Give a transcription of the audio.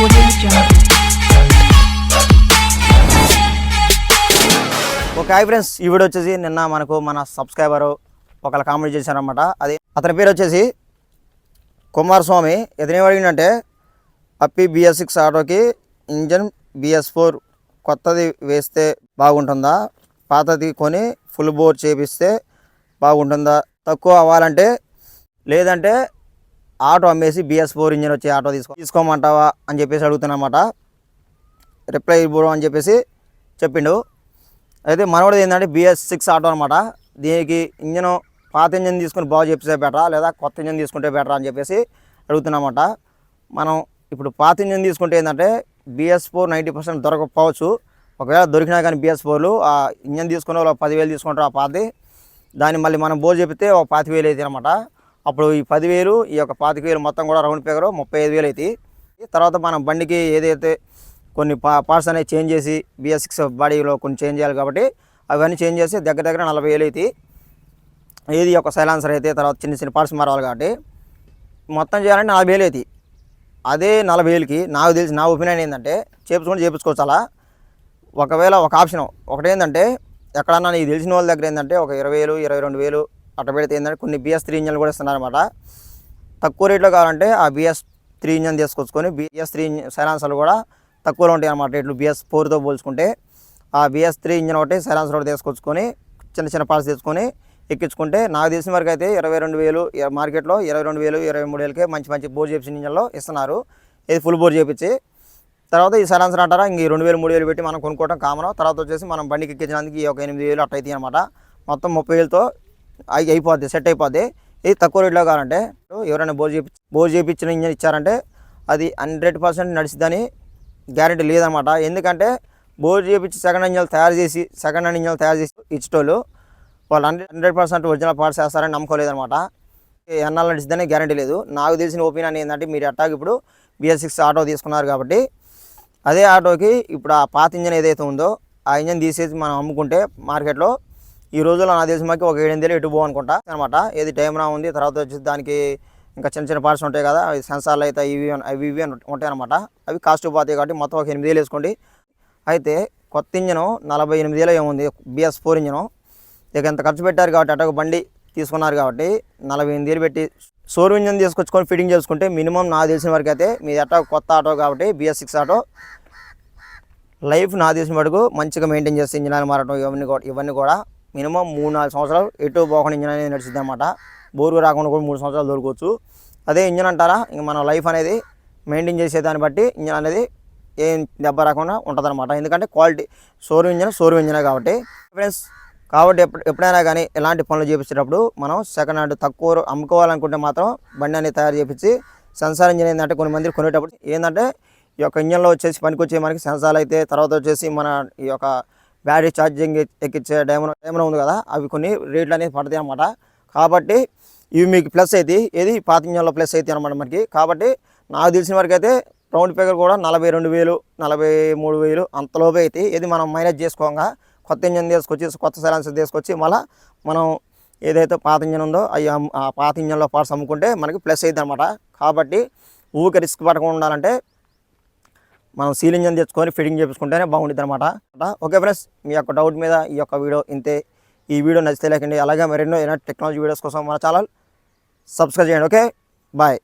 ఒక hi friends. ఈ video వచ్చేసి నిన్న మనకు మన సబ్స్క్రైబర్ ఒకళ్ళు కామెంట్ చేశారనమాట అది అతని పేరు వచ్చేసి కుమారస్వామి. ఇతను ఏమడిగిందంటే అప్పి బిఎస్ సిక్స్ ఆటోకి ఇంజన్ బిఎస్ ఫోర్ కొత్తది వేస్తే బాగుంటుందా? పాతది కొని ఫుల్ బోర్ చేపిస్తే బాగుంటుందా? తక్కువ అవ్వాలంటే లేదంటే ఆటో అమ్మేసి బిఎస్ ఫోర్ ఇంజన్ వచ్చే ఆటో తీసుకో తీసుకోమంటావా అని చెప్పేసి అడుగుతున్నమాట. రిప్లై ఇవ్వడం అని చెప్పేసి చెప్పిండు. అయితే మనోడిది ఏంటంటే బిఎస్ సిక్స్ ఆటో అనమాట దీనికి ఇంజన్ పాత ఇంజన్ తీసుకుని బాగు చేపిస్తే బెటరా లేదా కొత్త ఇంజన్ తీసుకుంటే బెటరా అని చెప్పేసి అడుగుతున్నమాట. మనం ఇప్పుడు పాత ఇంజన్ తీసుకుంటే ఏంటంటే బిఎస్ ఫోర్ నైంటీ పర్సెంట్ దొరకకపోవచ్చు ఒకవేళ దొరికినా కానీ బిఎస్ ఫోర్లు ఆ ఇంజన్ తీసుకునే వాళ్ళు పదివేలు తీసుకుంటారు ఆ పాతి దాన్ని మళ్ళీ మనం బోర్ చెప్తే ఒక పాతి వేలు అయితే అనమాట అప్పుడు ఈ పదివేలు ఈ యొక్క పాతిక వేలు మొత్తం కూడా రౌండ్ ఫిగర్ ముప్పై ఐదు వేలు అవుతాయి తర్వాత మనం బండికి ఏదైతే కొన్ని పా పార్ట్స్ అనేవి చేంజ్ చేసి బిఎస్ సిక్స్ బాడీలో కొన్ని చేంజ్ చేయాలి కాబట్టి అవన్నీ చేంజ్ చేసి దగ్గర దగ్గర నలభై వేలు అవుతాయి ఏది ఒక సైలాన్సర్ అయితే తర్వాత చిన్న చిన్న పార్ట్స్ మారాలి కాబట్టి మొత్తం చేయాలంటే నలభై వేలు అవుతాయి అదే నలభై వేలకి నాకు తెలిసి నా ఒపీనియన్ ఏంటంటే చేపించుకుంటే చేపించుకోవచ్చు అలా ఒకవేళ ఒక ఆప్షన్ ఒకటేంటంటే ఎక్కడన్నా నీకు తెలిసిన వాళ్ళ దగ్గర ఏంటంటే ఒక ఇరవై వేలు ఇరవై రెండు వేలు అట్ట పెడితే ఏంటంటే కొన్ని బిఎస్ త్రీ ఇంజన్లు కూడా ఇస్తున్నారన్నమాట. తక్కువ రేట్లో కావాలంటే ఆ బిఎస్ త్రీ ఇంజన్ తీసుకొచ్చుకొని బిఎస్ త్రీ సైలాన్సర్లు కూడా తక్కువలో ఉంటాయి అనమాట రేట్లు. బిఎస్ ఫోర్తో పోల్చుకుంటే ఆ బిఎస్ త్రీ ఇంజన్ ఒకటి సైలాన్సర్ ఒకటి తీసుకొచ్చుకొని చిన్న చిన్న పార్ట్స్ తెచ్చుకొని ఎక్కించుకుంటే నాకు తెలిసిన వరకు అయితే ఇరవై రెండు వేలు మార్కెట్లో ఇరవై రెండు వేలు ఇరవై మూడు వేలకే మంచి మంచి బోర్ చేపించిన ఇంజన్లో ఇస్తున్నారు. ఇది ఫుల్ బోర్ చేపించి తర్వాత ఈ సైలాన్సర్ అంటారా ఇంక ఈ రెండు వేలు మూడు వేలు పెట్టి మనం కొనుక్కోవడం కామన్ తర్వాత వచ్చేసి మనం బండికి ఎక్కించడానికి ఈ ఒక ఎనిమిది వేలు అట్ట అవుతాయి అనమాట మొత్తం ముప్పై వేలతో అయి అయిపోద్ది సెట్ అయిపోద్ది. ఇది తక్కువ రేట్లో కావాలంటే ఎవరైనా బోర్ చేపి బోర్ చేపించిన ఇంజన్ ఇచ్చారంటే అది హండ్రెడ్ పర్సెంట్ నడిచిద్దని గ్యారెంటీ లేదనమాట ఎందుకంటే బోర్ చేపించి సెకండ్ ఇంజన్లు తయారు చేసి సెకండ్ హ్యాండ్ ఇంజన్లు తయారు చేసి ఇచ్చేటోళ్ళు వాళ్ళు hundred hundred percent original parts వేస్తారని నమ్మకోలేదనమాట ఎన్నాళ్ళు నడిచిద్దని గ్యారెంటీ లేదు. నాకు తెలిసిన ఒపీనియన్ ఏంటంటే మీరు అట్టాకి ఇప్పుడు బిఎస్ సిక్స్ ఆటో తీసుకున్నారు కాబట్టి అదే ఆటోకి ఇప్పుడు ఆ పాత ఇంజన్ ఏదైతే ఉందో ఆ ఇంజన్ తీసేసి మనం అమ్ముకుంటే మార్కెట్లో ఈ రోజుల్లో నా దేశంకి ఒక ఏడెనిమిది ఎటు పో అనుకుంటా అనమాట. ఏది టైం ఉంది తర్వాత వచ్చి దానికి ఇంకా చిన్న చిన్న పార్ట్స్ ఉంటాయి కదా సెన్సార్లు అయితే ఇవి అవి ఇవి అని ఉంటాయి అనమాట. అవి కాస్ట్ పోతాయి కాబట్టి మొత్తం ఒక ఎనిమిది వేలు వేసుకోండి. అయితే కొత్త ఇంజను నలభై ఎనిమిది వేలు ఏముంది? BS four engine. ఇక ఎంత ఖర్చు పెట్టారు కాబట్టి అటు ఒక బండి తీసుకున్నారు కాబట్టి నలభై ఎనిమిది వేలు పెట్టి సోర్ ఇంజన్ తీసుకొచ్చుకొని ఫిట్టింగ్ చేసుకుంటే మినిమం నాకు తెలిసిన వరకు అయితే మీది అట్టా కొత్త ఆటో కాబట్టి బిఎస్ సిక్స్ ఆటో. లైఫ్ నా తెలిసిన వరకు మంచిగా మెయింటైన్ చేస్తే ఇంజనీర్ మారటం ఇవన్నీ కూడా ఇవన్నీ కూడా మినిమం మూడు నాలుగు సంవత్సరాలు ఎటు పోకుండా ఇంజన్ అనేది నడిచింది అనమాట బోరు రాకుండా కూడా మూడు సంవత్సరాలు దొరకవచ్చు. అదే ఇంజన్ అంటారా? ఇంక మన లైఫ్ అనేది మెయింటైన్ చేసే దాన్ని బట్టి ఇంజన్ అనేది ఏం దెబ్బ రాకుండా ఉంటుంది అనమాట ఎందుకంటే క్వాలిటీ షోరూమ్ ఇంజన్ షోరూమ్ ఇంజనే కాబట్టి. ఫ్రెండ్స్ కాబట్టి ఎప్పుడు ఎప్పుడైనా కానీ ఎలాంటి పనులు చేపించేటప్పుడు మనం సెకండ్ హ్యాండ్ తక్కువ అమ్ముకోవాలనుకుంటే మాత్రం బండి అనేది తయారు చేపించి సెన్సార్ ఇంజన్ ఏంటంటే కొన్ని మంది కొనేటప్పుడు ఏంటంటే ఈ యొక్క ఇంజన్లో వచ్చేసి పనికొచ్చే మనకి సెన్సార్లు అయితే తర్వాత వచ్చేసి మన ఈ యొక్క బ్యాటరీ ఛార్జింగ్ ఎక్కించే డైమన్ డైమన్ ఉంది కదా అవి కొన్ని రేట్లు అనేది పడతాయి అనమాట కాబట్టి ఇవి మీకు ప్లస్ అయితే ఏది? పాత ఇంజన్లో ప్లస్ అయితే అనమాట మనకి. కాబట్టి నాకు తెలిసిన వరకు అయితే రౌండ్ ఫిగర్ కూడా నలభై రెండు వేలు నలభై మూడు వేలు అంతలోపే అయితే ఇది మనం మైనస్ చేసుకోగా కొత్త ఇంజన్ తీసుకొచ్చి కొత్త సైలెన్సర్ తీసుకొచ్చి మళ్ళీ మనం ఏదైతే పాత ఇంజన్ ఉందో అవి ఆ పాత ఇంజన్లో పార్ట్స్ అమ్ముకుంటే మనకి ప్లస్ అవుతుంది అనమాట కాబట్టి ఊరికే రిస్క్ పడకుండా ఉండాలంటే మనం సీలింగ్ అని తెచ్చుకొని ఫిట్టింగ్ చేపించుకుంటేనే బాగుంటుంది అనమాట ఓకే ఫ్రెండ్స్ మీ యొక్క డౌట్ మీద ఈ యొక్క వీడియో ఇంతే. ఈ వీడియో నచ్చితే లేకండి అలాగే మరెన్నో ఏదైనా టెక్నాలజీ వీడియోస్ కోసం మన ఛానల్ సబ్స్క్రైబ్ చేయండి. Okay bye.